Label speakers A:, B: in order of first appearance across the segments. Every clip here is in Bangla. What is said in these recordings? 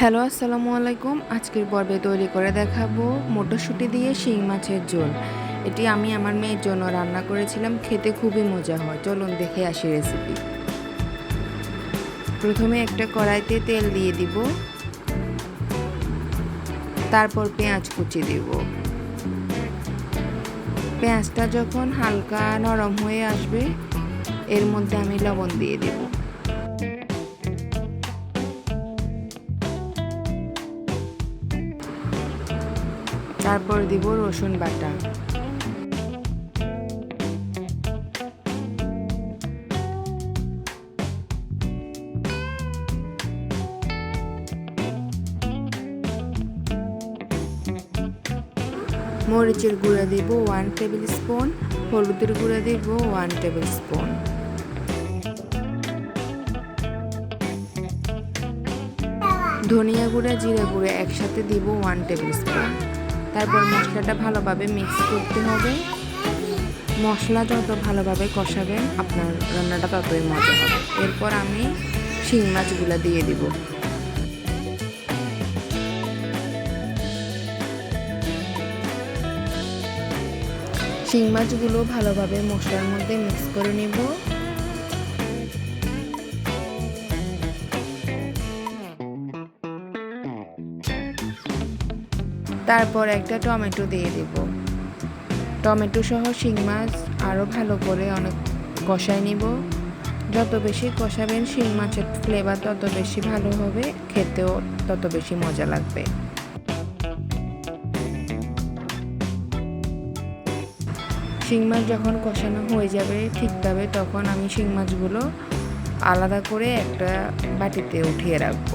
A: হ্যালো, আসসালামু আলাইকুম। আজকের পর্বে তৈরি করে দেখাবো মটরশুঁটি দিয়ে শিং মাছের ঝোল। এটি আমি আমার মেয়ের জন্য রান্না করেছিলাম, খেতে খুবই মজা হয়। চলুন দেখে আসি রেসিপি প্রথমে একটা কড়াইতে তেল দিয়ে দিব। তারপর পেঁয়াজ কুচি দিব। পেঁয়াজটা যখন হালকা নরম হয়ে আসবে, এর মধ্যে আমি লবণ দিয়ে দেবো। তারপর দিব রসুন বাটা। মরিচের গুঁড়া দিব ওয়ান টেবিল স্পুন হলুদের গুঁড়া দিব ওয়ান টেবিল স্পুন ধনিয়া গুঁড়া, জিরা গুঁড়া একসাথে দিব ওয়ান টেবিল স্পুন তারপর মশলাটা ভালোভাবে মিক্স করতে হবে। মশলা যত ভালোভাবে কষাবেন, আপনার রান্নাটা ততই মজা হবে। এরপর আমি শিং মাছগুলো দিয়ে দিব। শিং মাছগুলো ভালোভাবে মশলার মধ্যে মিক্স করে নেব। তারপর একটা টমেটো দিয়ে দেব। টমেটো সহ শিং মাছ আরও ভালো করে অনেক কষায় নিব। যত বেশি কষাবেন শিং মাছের ফ্লেভার তত বেশি ভালো হবে, খেতেও তত বেশি মজা লাগবে। শিং মাছ যখন কষানো হয়ে যাবে ঠিকভাবে তখন আমি শিং মাছগুলো আলাদা করে একটা বাটিতে উঠিয়ে রাখব।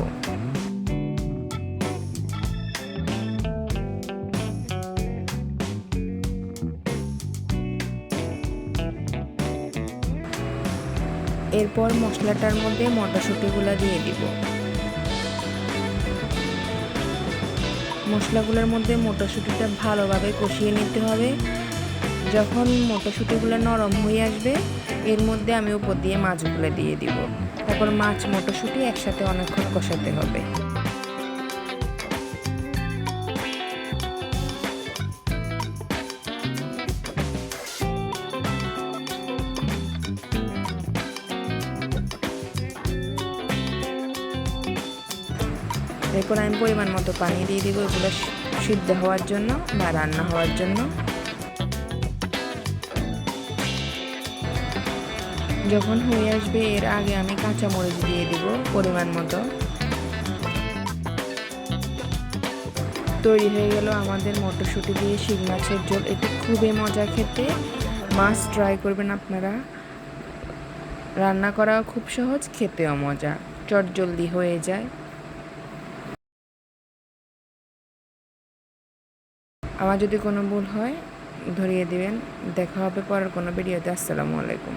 A: এরপর মশলাটার মধ্যে মটরশুঁটিগুলো দিয়ে দিব। মশলাগুলোর মধ্যে মটরশুঁটিটা ভালোভাবে কষিয়ে নিতে হবে। যখন মটরশুঁটিগুলো নরম হয়ে আসবে, এর মধ্যে আমি উপর দিয়ে মাছগুলো দিয়ে দিব। তারপর মাছ, মটরশুঁটি একসাথে অনেকক্ষণ কষাতে হবে। এরপর আমি পরিমাণ মতো পানি দিয়ে দিব এগুলো সিদ্ধ হওয়ার জন্য বা রান্না হওয়ার জন্য। যখন হয়ে আসবে এর আগে আমি কাঁচামরিচ দিয়ে দিব পরিমাণ মতো। তৈরি হয়ে গেল আমাদের মটরশুঁটি দিয়ে শিং মাছের ঝোল। এটি খুবই মজা খেতে। মাছ ট্রাই করবেন আপনারা। রান্না করাও খুব সহজ, খেতেও মজা। চট জলদি হয়ে যায়। আমার যদি কোনো ভুল হয় ধরিয়ে দিবেন। দেখা হবে পরের কোনো ভিডিওতে। আসসালামু আলাইকুম।